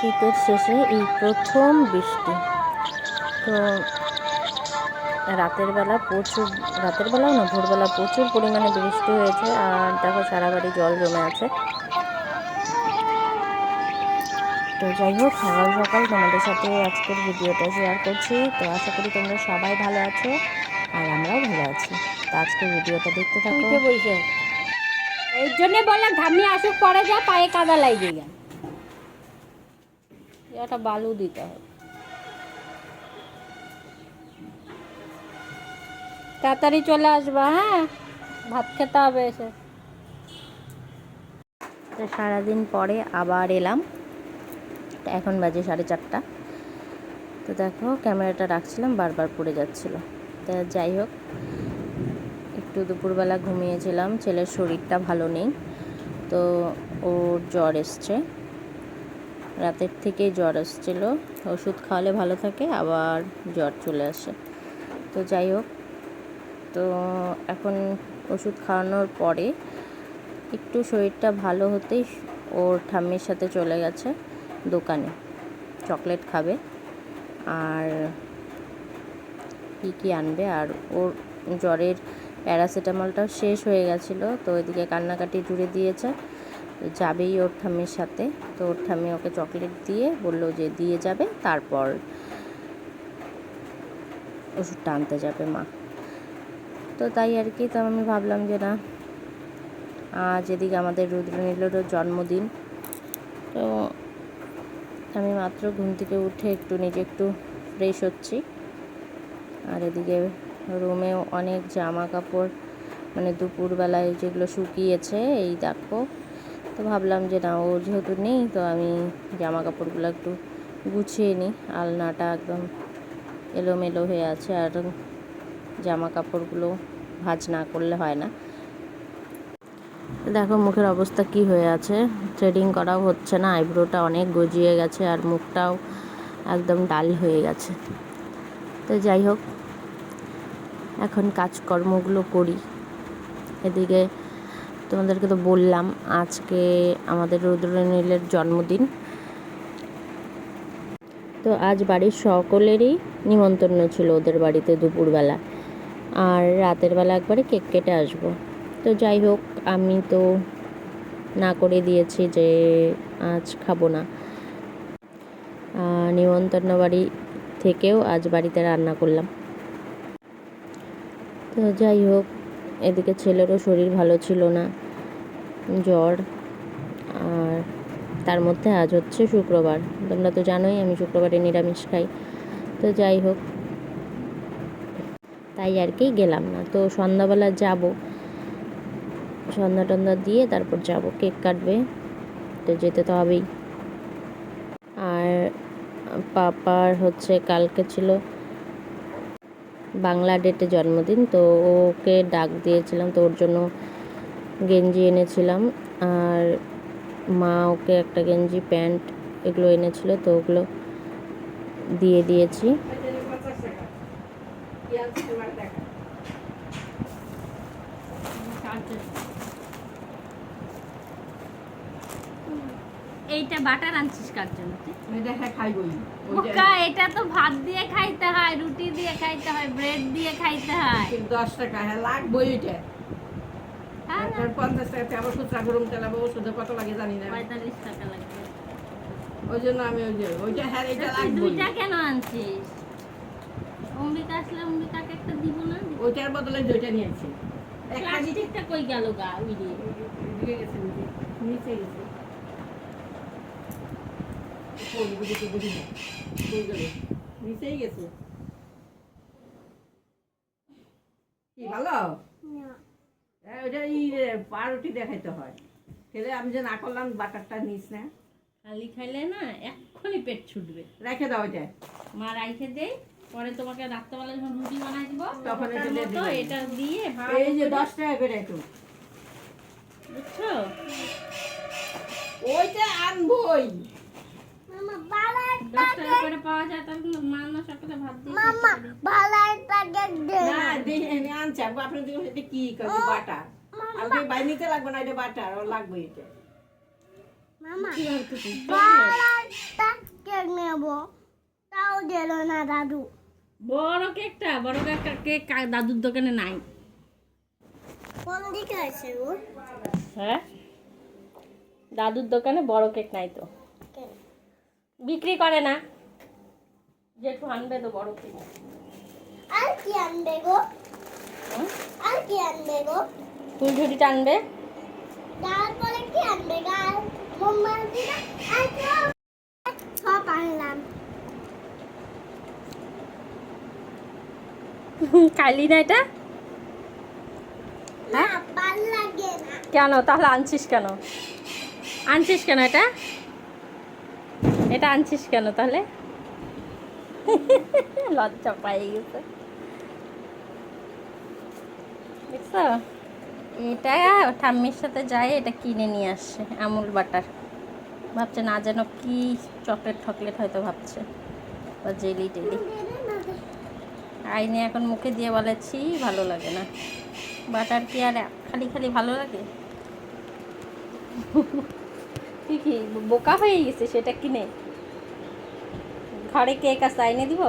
শীতের শেষে এই প্রথম বৃষ্টি। তো রাতের বেলা প্রচুর, রাতের বেলাও না, ভোরবেলা প্রচুর পরিমাণে বৃষ্টি হয়েছে আর দেখো সারা বাড়ি জল জমে আছে। তো যাই হোক, সকাল সকাল তোমাদের সাথে আজকের ভিডিওটা শেয়ার করছি। তো আশা করি তোমরা সবাই ভালো আছো আর আমরাও ভালো আছি। তো আজকের ভিডিওটা দেখতে থাকো। এই জন্য বললাম ঠাম্মি আসুক, পরে যা, পায়ে কাদা লাগিয়ে গেল। একটা বালু দিতে হবে। তাড়াতাড়ি চলে আসবা হ্যাঁ? ভাত খেতে হবে এসে। তো সারাদিন পরে আবার এলাম। এখন বাজে সাড়ে চারটা। তো দেখো, ক্যামেরাটা রাখছিলাম, বারবার পড়ে যাচ্ছিল। তো যাই হোক, একটু দুপুরবেলা ঘুমিয়েছিলাম। ছেলের শরীরটা ভালো নেই, তো ওর জ্বর এসছে। রাতের থেকে জ্বর এসছিল ওষুধ খাওয়ালে ভালো থাকে, আবার জ্বর চলে আসে। তো যাই হোক, তো এখন ওষুধ খাওয়ানোর পরে একটু শরীরটা ভালো হতেই ওর ঠাম্মির সাথে চলে গেছে দোকানে, চকলেট খাবে। আর কী কী আনবে? আর ওর জ্বরের প্যারাসিটামলটাও শেষ হয়ে গেছিল, তো এদিকে কান্নাকাটি জুড়ে দিয়েছে। যাবেই ওর ঠাম্মির সাথে। তো ওর ঠাম্মি ওকে চকলেট দিয়ে বলল যে দিয়ে যাবে, তারপর ওষুধটা আনতে যাবে মা। তো তাই আর কি তো আমি ভাবলাম যে না, আজ এদিকে আমাদের রুদ্রনীলেরও জন্মদিন। তো আমি মাত্র ঘুম থেকে উঠে একটু নিজে একটু ফ্রেশ হচ্ছি। আর এদিকে রুমেও অনেক জামা কাপড় মানে দুপুরবেলায় যেগুলো শুকিয়েছে, এই দেখো তো ভাবলাম যে না, ও যেহেতু নেই, তো আমি জামা কাপড়গুলো একটু গুছিয়ে নিই। আলনাটা একদম এলোমেলো হয়ে আছে আর জামা কাপড়গুলো ভাঁজ না করলে হয় না। দেখো মুখের অবস্থা কি হয়ে আছে। থ্রেডিং করাও হচ্ছে না, আইব্রোটা অনেক গজিয়ে গেছে আর মুখটাও একদম ডাল হয়ে গেছে। তো যাই হোক, এখন কাজকর্মগুলো করি। এদিকে তোমাদেরকে তো বললাম, আজকে আমাদের রুদ্রনীলের জন্মদিন। তো আজ বাড়ির সকলেরই নিমন্ত্রণ ছিল ওদের বাড়িতে দুপুরবেলা। আর রাতের বেলা একবারে কেক কেটে আসব। তো যাই হোক, আমি তো না করে দিয়েছি যে আজ খাব না। নিমন্ত্রণ বাড়ি থেকেও আজ বাড়িতে রান্না করলাম। তো যাই হোক, এদিকে ছেলেরও শরীর ভালো ছিল না। জ্বর, আর তার মধ্যে আজ হচ্ছে শুক্রবার। তোমরা তো জানোই, আমি শুক্রবারে নিরামিষ খাই। তো যাই হোক, তাই আর কি গেলাম না। তো সন্ধ্যাবেলা যাব। সন্ধ্যা টন্ধা দিয়ে তারপর যাব। কেক কাটবে, তো যেতে তো হবেই। আর পাপার হচ্ছে কালকে ছিল বাংলা ডেটে জন্মদিন, তো ওকে ডাক দিয়েছিলাম, তো ওর জন্য গেঞ্জি এনেছিলাম আর মা ওকে একটা গেঞ্জি প্যান্ট এগুলো এনেছিল তো ওগুলো দিয়ে দিয়েছি। এইটা বাটার আনছিস কার জন্য? এটা হ্যাঁ খাইবই এটা তো ভাত দিয়ে খাইতে হয় রুটি দিয়ে খাইতে হয় ব্রেড দিয়ে খাইতে হয়। দশ টাকা হ্যাঁ লাগবই এটা পঞ্চাশ টাকা আবার খুচরা গরম চালাবো ওষুধে কত লাগে জানি না। পঁয়তাল্লিশ টাকা লাগবে। ওই জন্য আমি ওই যে ওইটা হ্যাঁ এটা তুই দুইটা কেন আনছিস? অম্বিকা আসলে অম্বিকাকে একটা দিব না? ওইটার বদলে দুইটা নিয়েছি প্লাস্টিকটা কই গেল গা? উড়িয়ে দিয়ে গেছে নিচে গেছে। নিচেই গেছে। কি ভালো? হ্যাঁ, ওইটা এই পাউরুটি দেখাইতে হয়। খেলে আমি যে না করলাম বাটারটা নিস না। খালি খাইলে না এক্ষুনি পেট ছুটবে। রেখে দাও ওইটা মা রাইখে দেই পরে তোমাকে রাত্রেবেলা যখন রুটি বানাই দিব তখন এটা দিয়ে এই যে দশ টাকা করে একটু। বুঝছ? ওইটা আনবই। টাকা করে পাওয়া যায় তাহলে কিন্তু সকালে ভাত দিয়ে না দেখে এনে আনছে। আমি দিকে এটা কি? করে বাটা? আর ওই বাইনিতে লাগবে না এটা বাটার ও লাগবে এটা। কি ভাবছ তুমি? নেব। তাও দিল না দাদু। বড় কেকটা বড় কেকটা কেক দাদুর দোকানে নাই। কোন দিকে আছে ও হ্যাঁ? দাদুর দোকানে বড় কেক নাই তো? বিক্রি করে না। জেঠু আনবে তো বড় কেক আর কি আনবে গো? আর কি আনবে গো? ফুলঝুরিটা আনবে? তারপরে কি আনবে গাল মোমবাতি না? আর সব আনলাম। খাইলি না এটা? না। কেন? তাহলে আনছিস কেন? আনছিস কেন এটা? এটা আনছিস কেন তাহলে? লজ্জা পাই গেছে। দেখছ? এটা ঠাম্মির সাথে যায়, এটা কিনে নিয়ে আসছে আমুল বাটার। ভাবছে না যেন কি চকলেট ঠকলেট হয়তো ভাবছে। বা জেলি টেলি আইনে এখন মুখে দিয়ে বলেছি ভালো লাগে না। বাটার কি আর খালি খালি ভালো লাগে? তুই কি? বোকা হয়ে গেছে সেটা কিনে? ঘরে কেক আছে? আইনে দিব?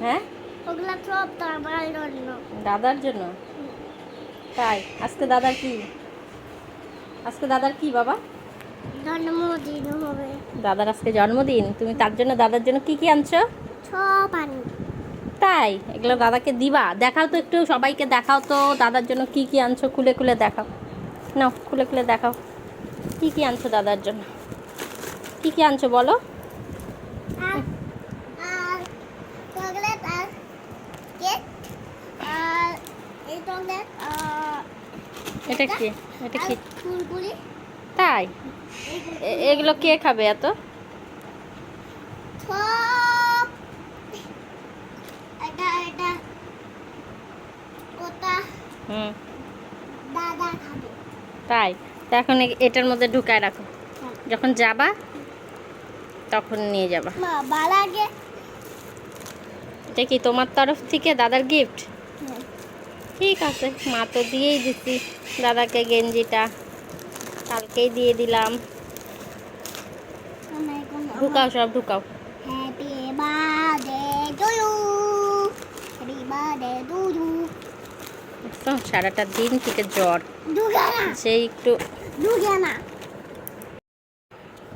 হ্যাঁ? ওগুলা সব আমার জন্য। দাদার জন্য? তাই? আজকে দাদার কি? আজকে দাদার কি বাবা? জন্মদিন হবে। দাদার আজকে জন্মদিন? তুমি তার জন্য দাদার জন্য কি কি আনছো? সব আনি। তাই? এগুলো দাদাকে দিবা? দেখাও তো একটু সবাইকে দেখাও তো দাদার জন্য কি কি আনছো? খুলে খুলে দেখাও। নাও খুলে খুলে দেখাও। কি কি আনছো দাদার জন্য? কি কি আনছো বলো? এটা কি? এটা কি? তাই? এগুলো কে খাবে এত? হুম। তাই? তা এখন এটার মধ্যে ঢুকায় রাখো। যখন যাবা তখন নিয়ে যাবা। এটা কি তোমার তরফ থেকে দাদার গিফট ঠিক আছে মা তো দিয়েই দিচ্ছি দাদাকে গেঞ্জিটা কালকেই দিয়ে দিলাম। ঢুকাও সব ঢুকাও। সারাটা দিন থেকে জ্বর। সেই একটু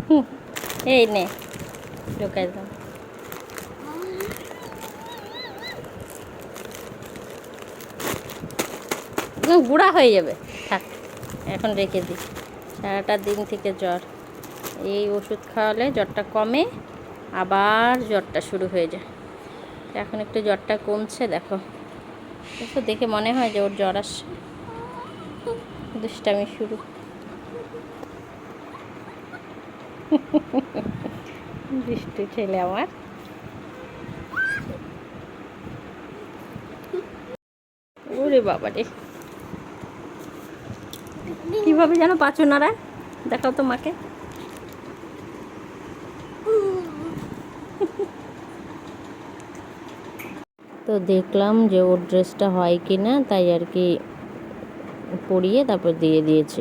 হুম, এই নে ঢুকাই দাও। বুড়া হয়ে যাবে থাক এখন রেখে দিই। সারাটা দিন থেকে জ্বর। এই ওষুধ খাওয়ালে জ্বরটা কমে আবার জ্বরটা শুরু হয়ে যায়। এখন একটু জ্বরটা কমছে দেখো। দেখো দেখে মনে হয় যে ওর জ্বর আসছে। দুষ্টামি শুরু। দুষ্টু ছেলে আমার। ওরে বাবা রে কীভাবে যেন পাচু নাড়ায় দেখাও তো মাকে। তো দেখলাম যে ওর ড্রেসটা হয় কি না তাই আর কি পরিয়ে তারপর দিয়ে দিয়েছি।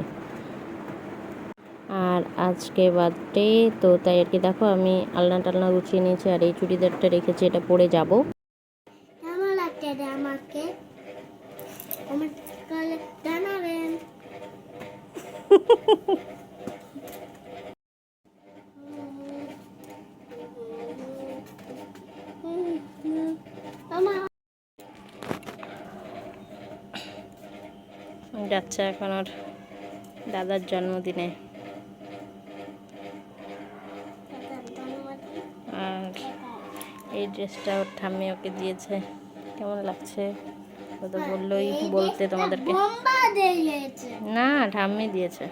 আর আজকে বার্থডে তো তাই আর কি দেখো আমি আলনা টালনা গুছিয়ে নিয়েছি আর এই চুড়িদারটা রেখেছি এটা পরে যাব। আমাকে? জানাবেন। যাচ্ছে এখন ওর দাদার জন্মদিনে আর এই ড্রেসটা ওর ঠাম্মি ওকে দিয়েছে। কেমন লাগছে? ও তো বললোই বলতে তোমাদেরকে। না ঠাম্মি দিয়েছে।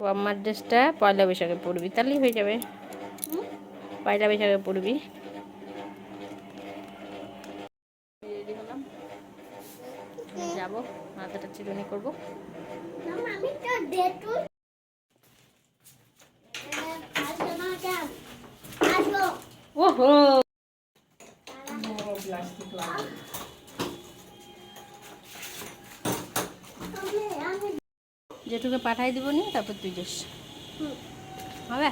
আমার ড্রেসটা পয়লা বৈশাখে পরবি। তাহলেই হয়ে যাবে। পয়লা বৈশাখে পরবি। যাব মাথাটা চিরুনি করব মামা, আমি তো ডেটু আসো না কেন আসো ওহো। যেটুকু পাঠাই দিব নি তারপর তুই যাস। হবে?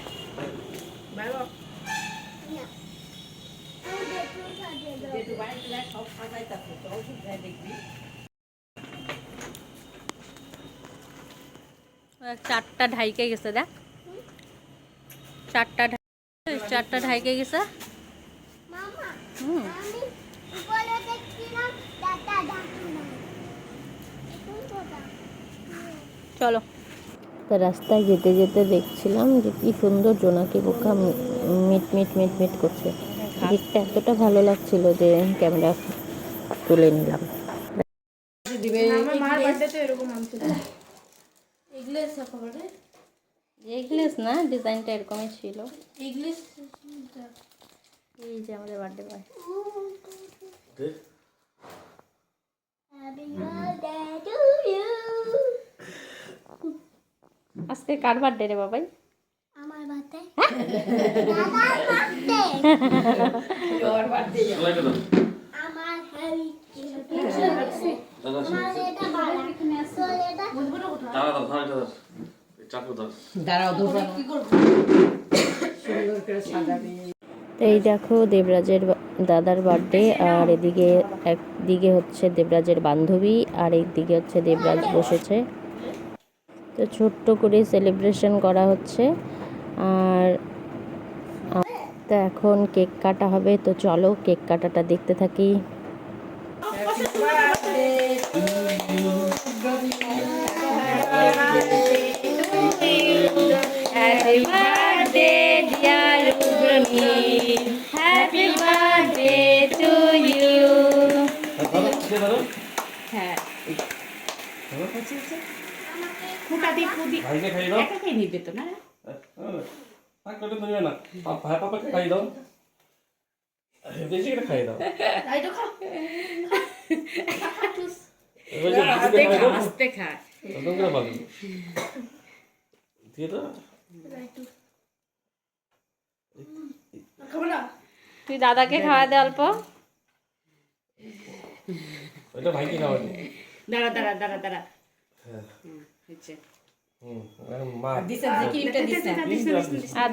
চারটা ঢাইকে গেছে দেখ। চারটা চারটা ঢাইকে গেছে। হুম। আমি উপরে দেখছিলাম দাদা ডাকি না এখন কোথায়? চলো। তো রাস্তায় যেতে যেতে দেখছিলাম যে কি সুন্দর জোনাকি পোকা মি- মিট মিট মিট মিট করছে। দেখতে এতটা ভালো লাগছিল যে ক্যামেরা তুলে নিলাম। এগলেস না? ডিজাইনটা এরকমই ছিল। ইংলিশ এই যে আমাদের বার্থডে বয় আজকে কার বার্থডে রে বাবাই? আমার বার্থডে দাদার বার্থডে আমার হ্যারি আমার এটা বাড়া তো এটা দাঁড়াও ধরবো সুন্দর করে সাজাবি এই দেখো দেবরাজের দাদার বার্থডে আর এদিকে একদিকে হচ্ছে দেবরাজের বান্ধবী আর একদিকে হচ্ছে দেবরাজ বসেছে। তো ছোট্ট করে সেলিব্রেশন করা হচ্ছে। আর তো এখন কেক কাটা হবে তো চলো কেক কাটাটা দেখতে থাকি। Happy birthday, dear Ugrani. Happy birthday to you. খাই দাও তুই দাদাকে খাওয়া দে অল্প। ওইটা ভাইকে খাওয়াবি দাঁড়া দাঁড়া দাঁড়া দাঁড়া। হচ্ছে। হুম মা। দিছে যে ক্রিমটা দিছে। তিনটে আসিস। আর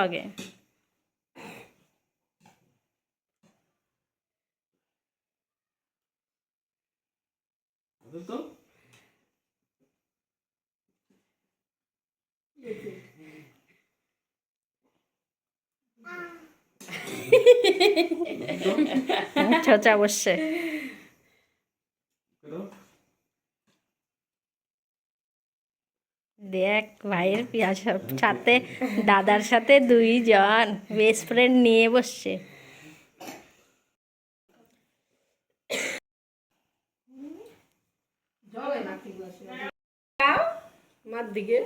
পায়েস দাও আগে বুঝলি তো ছোচা বসছে করো। দেখ ভাইয়ের পিয়াজ সাথে দাদার সাথে দুইজন বেস্ট ফ্রেন্ড নিয়ে বসছে। মার দিকে।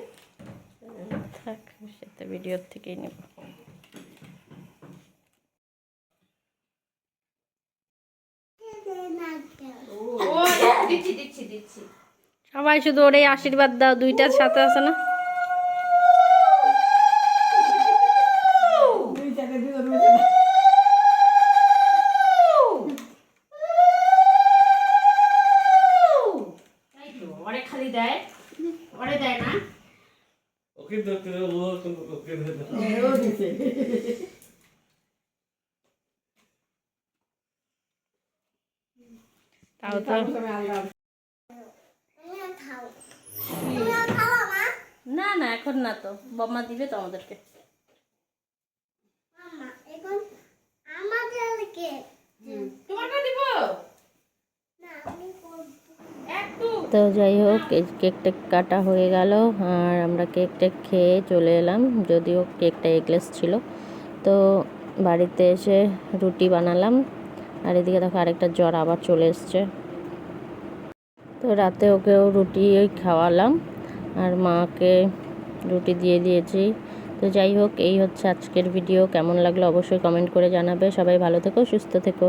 থাক সেটা ভিডিওর থেকেই নেব। দিচ্ছি দিচ্ছি দিচ্ছি। সবাই শুধু ওরে আশীর্বাদ দাও দুইটার সাথে আছে না? তাও জায়গায় দুই তাই তো ওরে খালি দেয় ওরে দেয় না ওকে তো ওকে ও কিন্তু ওকে দাও। ও দিছে তাও তো তুমি আল্লাহ তুমি খাও তুমি খাও মা না না এখন না তো বম্মা দিবে তো আমাদেরকে। মামা এখন আমাদেরকে তোমাকে দিব? না আমি করব। একটু তো যাই হোক এই কেক টেক কাটা হয়ে গেল আর আমরা কেক টেক খেয়ে চলে এলাম যদিও কেকটা এগলেস ছিল। তো বাড়িতে এসে রুটি বানালাম আর এদিকে দেখো আরেকটা জ্বর আবার চলে এসছে। তো রাতে ওকেও রুটি খাওয়ালাম আর মাকে রুটি দিয়ে দিয়েছি। তো যাই হোক, এই হচ্ছে আজকের ভিডিও কেমন লাগল অবশ্যই কমেন্ট করে জানাবে। সবাই ভালো থেকো, সুস্থ থেকো।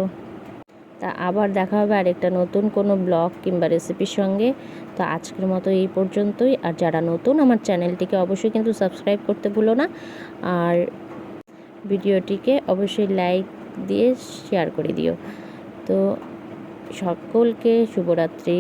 তা আবার দেখা হবে আরেকটা নতুন কোনো ব্লগ কিংবা রেসিপির সঙ্গে। তো আজকের মতো এই পর্যন্তই। আর যারা নতুন আমার চ্যানেলটিকে অবশ্যই কিন্তু সাবস্ক্রাইব করতে ভুলো না। আর ভিডিওটিকে অবশ্যই লাইক দিয়ে শেয়ার করে দিও। তো সকলকে শুভরাত্রি।